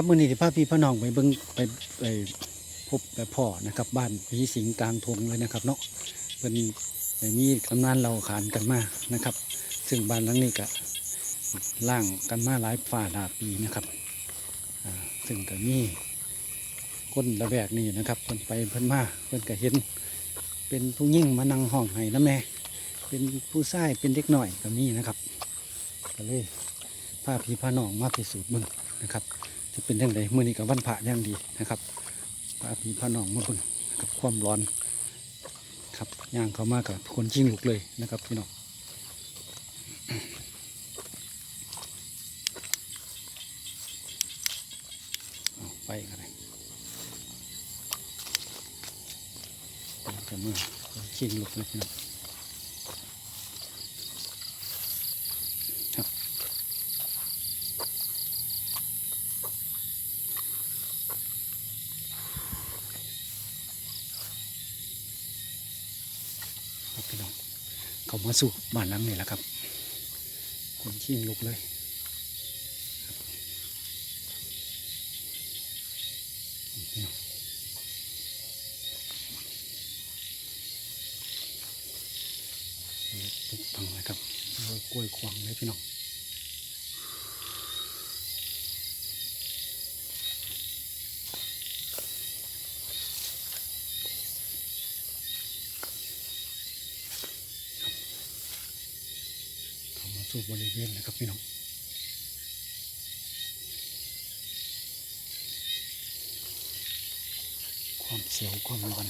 ครับมื้อนี้ที่พาพี่พ่อน้องไปเบิ่งไปไปพบไปพ่อนะครับ บ้านผีสิงกลางทงเลยนะครับ เนาะเพิ่นได้มีกำนานเราขานกันมานะครับ ซึ่งบ้านหลังนี้ก็ล่างกันมาหลายฝ่าหลายปีนะครับซึ่งก็มีคนระแวกนี่นะครับเพิ่นไปเพิ่นมาเพิ่นก็เห็น เป็นผู้ยิ่งมานั่งห้องให้นะแม่เป็นผู้ชายเป็นเด็กหน่อยก็มีนะครับก็เลยพาพี่พาน้องมาพิสูจน์เบิ่งนะครับ จะเป็นยังไงมื้อนี้กับวันพระย่างดีนะครับพาพี่พาน้องมาเบิ่นะครับความร้อนครับย่างเขามากกับคนชิงลุกเลยนะครับพี่น้องไปกันเลยจะมาคนชิงลุกเลยพี่น้อง ครับพี่น้อง เขามาสู่บ้านหลังนี่แหละครับคนชิงลุกเลยครับพี่น้องตุกพังเลยครับกล้วยควางเลยพี่น้องเขามา สู่บริเวณเลยครับพี่น้องความเสียวความร้อน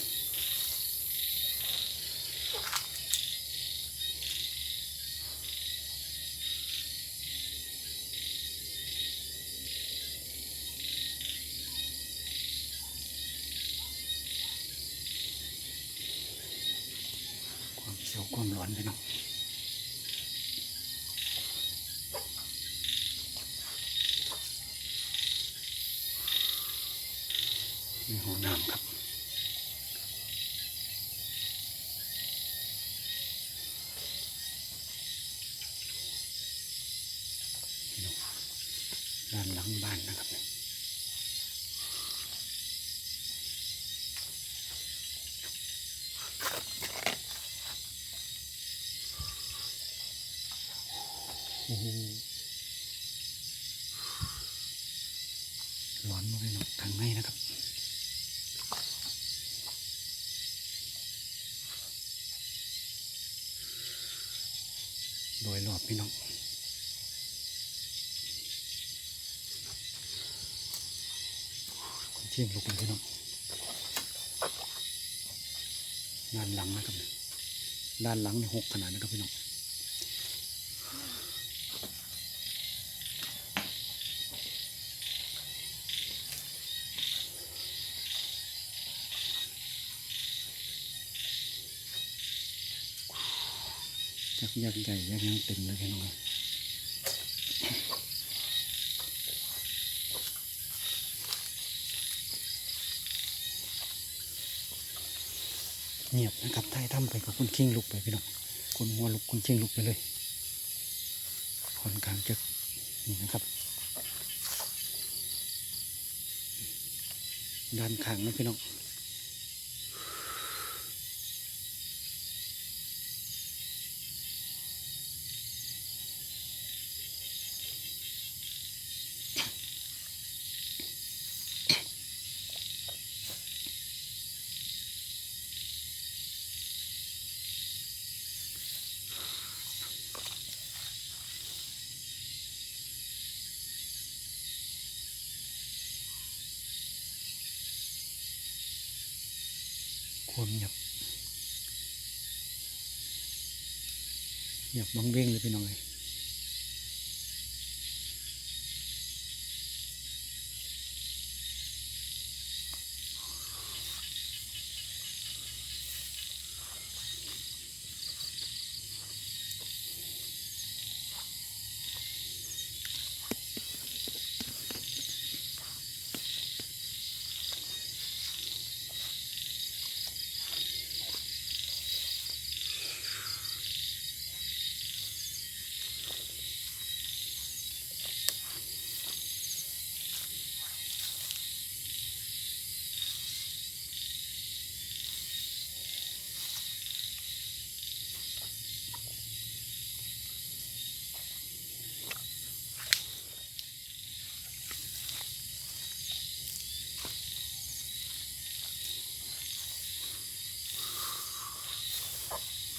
ความเสียวความร้อนพี่น้อง ในห้องน้ำครับ ด้านหลังบ้านนะครับเนี่ยโอ้โหร้อนมากเลยเนาะทางในนะครับ โดยรอบพี่น้องคนเชียงลูกเลยพี่น้องด้านหลังนะครับเนี่ยด้านหลังนี่หกขนาดนะครับพี่น้อง จักยักใหญ่ยักยังเต็มเลยพี่น้องเงียบนะครับไทยทำไปกับคุณชิงลุกไปพี่น้องคุณหัวลุกคุณชิงลุกไปเลยค่อนข้างจะนี่นะครับ ด้านข้างนะพี่น้อง ความเงียบเงียบบังเวงเลยพี่น้องเลย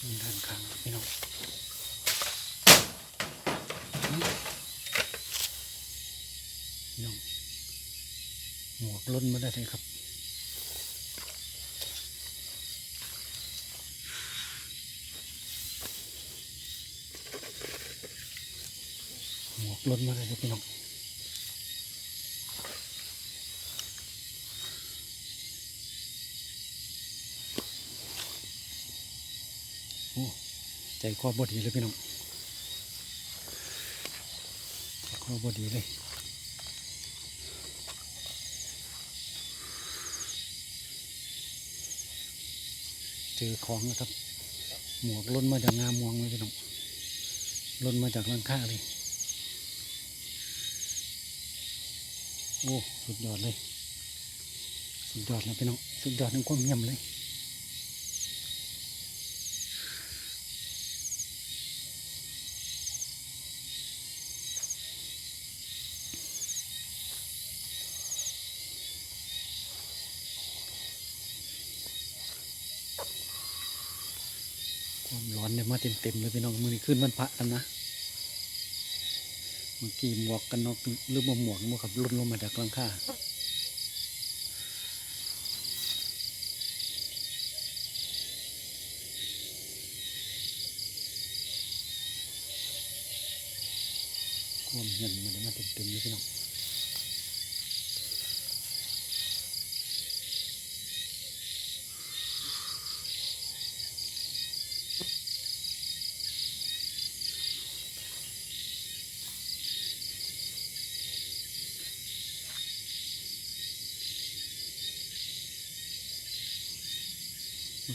มีด้านข้างพี่น้องหน้องหมวกล้นมาได้เลยครับหมวกล้นมาได้เลยพี่น้อง ใจคอบอดีเลยพี่น้องใจคอบอดีเลยเจอของแล้วครับ หมวกล้นมาจากงามมวงเลยพี่น้องล้นมาจากลังคาเลยโอ้สุดยอดเลย สุดยอดเลยพี่น้อง สุดยอดทั้งความเงียบเลย ความร้อนเนี่ยมาเต็มๆเลยพี่น้องมือนี้ขึ้นวันพระแล้วนะเมื่อกี้หมวกกันน็อกหรือบ่หมวกมวกกับหลุนลงมาจากหลังคาความเย็นมันมาเต็มๆเลยพี่น้อง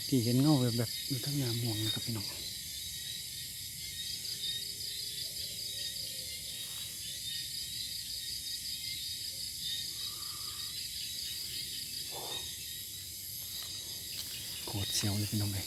ที่เห็นเงาแบบแบบอยู่ทั้งงาม่วงนะครับพี่น้องโคตรเสียวเลยพี่น้องเลย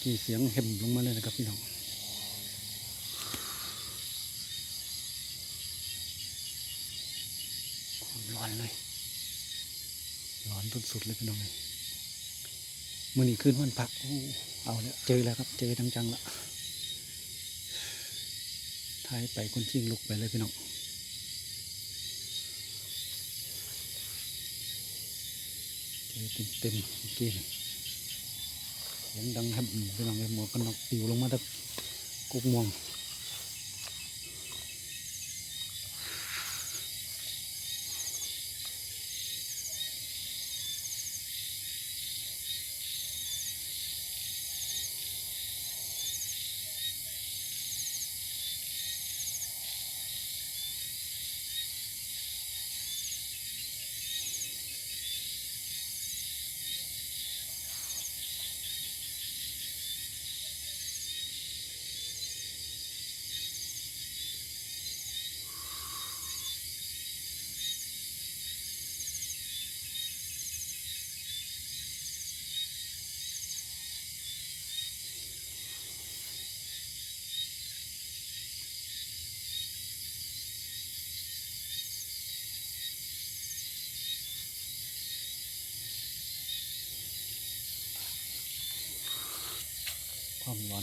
กี้เสียงเห็มลงมาเลยนะครับพี่น้องร้อนเลยร้อนสุดๆเลยพี่น้องเลยมื่อนี้คืนวันพักโอ้เอาแล้วเจอแล้วครับ เจอจังละท้ายไปคนชิงลุกไปเลยพี่น้องเจอเต็มๆเมื่อกี้ สียงดังแฮมพี่น้องเลยหมวกกันน็อกปิวลงมาตะกุกม่วง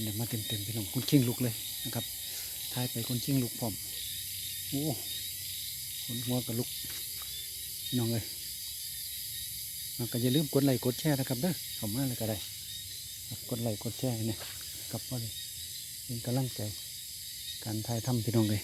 เนี่ยมาเต็มๆพี่น้องคนชิงลุกเลยนะครับทายไปคนชิงลุกพร้อมโอ้คนหัวกับลุกพี่น้องเลยอะก็อย่าลืมกดไลค์กดแชร์นะครับเด้อเข้ามาเลยก็ได้ครับกดไลค์กดแชร์เนี่ยกับพ่อเลยเป็นกำลังใจการถ่ายทำพี่น้องเลย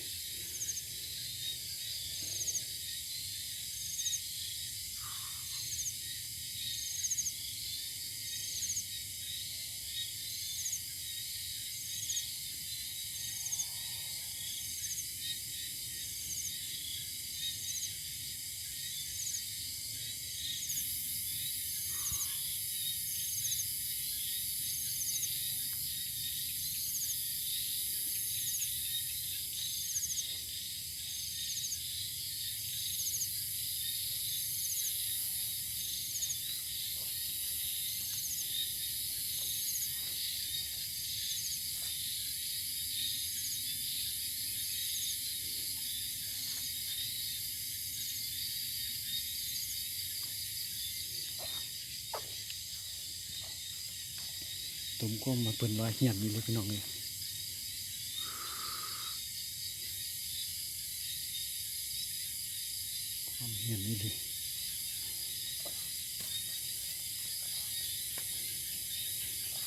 ตุ่มก็มาเปินว่าเหียนนี่เลยพี่น้องเลยความเหียนนี่เลย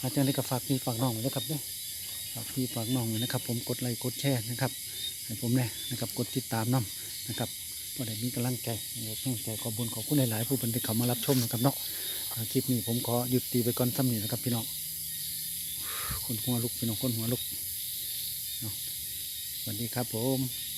อาจารย์เลยก็ฝากพี่ฝากน้องไว้นะครับเนี่ยฝากพี่ฝากน้องไว้นะครับ ผมกดไลค์กดแชร์นะครับให้ผมแน่นะครับกดติดตามน้ำนะครับพอได้มีกำลังใจกำลังใจขอบุญขอบคุณหลายๆผู้บันทึกเขามารับชมนะครับเนาะคลิปนี้ผมขอหยุดตีไปก่อนซ้ำนี้นะครับพี่น้อง คนหัวลุกเป็นองคนหัวลุกสวัสดีครับผม